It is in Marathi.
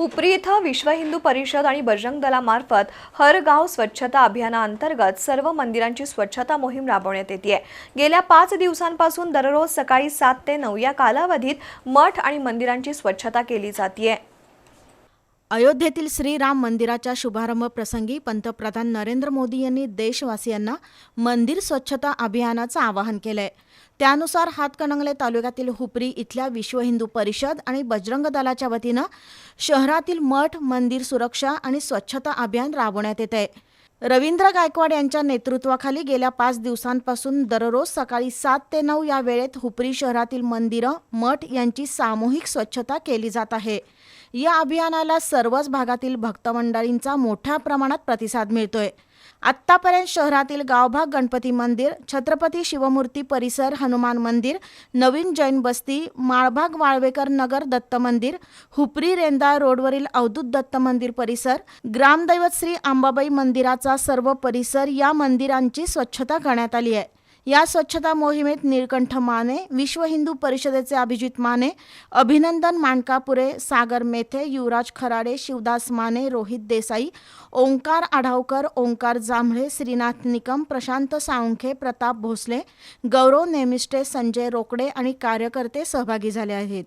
हुपरी इथं विश्व हिंदू परिषद आणि बजरंग दलामार्फत हर गाव स्वच्छता अभियानाअंतर्गत सर्व मंदिरांची स्वच्छता मोहीम राबवण्यात येते गेल्या पाच दिवसांपासून दररोज सकाळी सात ते नऊ या कालावधीत मठ आणि मंदिरांची स्वच्छता केली जाते अयोध्येतील श्रीराम मंदिराच्या शुभारंभ प्रसंगी पंतप्रधान नरेंद्र मोदी यांनी देशवासियांना मंदिर स्वच्छता अभियानाचं आवाहन केलंय. त्यानुसार हातकणंगले तालुक्यातील हुपरी इथल्या विश्व हिंदू परिषद आणि बजरंग दलाच्या वतीनं शहरातील मठ मंदिर सुरक्षा आणि स्वच्छता अभियान राबवण्यात येत आहे रवींद्र गायकवाड यांच्या नेतृत्वाखाली गेल्या पाच दिवसांपासून दररोज सकाळी सात ते नऊ या वेळेत हुपरी शहरातील मंदिरं मठ यांची सामूहिक स्वच्छता केली जात आहे. या अभियानाला सर्वच भागातील भक्तमंडळींचा मोठ्या प्रमाणात प्रतिसाद मिळतोय. आत्तापर्यंत शहरातील गावभाग गणपती मंदिर छत्रपती शिवमूर्ती परिसर हनुमान मंदिर नवीन जैन बस्ती माळभाग वाळवेकर नगर दत्त मंदिर हुपरी रेंदा रोडवरील अवधूत दत्त मंदिर परिसर ग्रामदैवत श्री आंबाबाई मंदिराचा सर्व परिसर या मंदिरांची स्वच्छता करण्यात आली आहे. या स्वच्छता मोहिमेत निळकंठ माने विश्व हिंदू परिषदेचे अभिजित माने अभिनंदन माणकापुरे सागर मेथे युवराज खराडे शिवदास माने रोहित देसाई ओंकार आढावकर ओंकार जांभळे श्रीनाथ निकम प्रशांत साळुंखे प्रताप भोसले गौरव नेमिष्टे संजय रोकडे आणि कार्यकर्ते सहभागी झाले आहेत.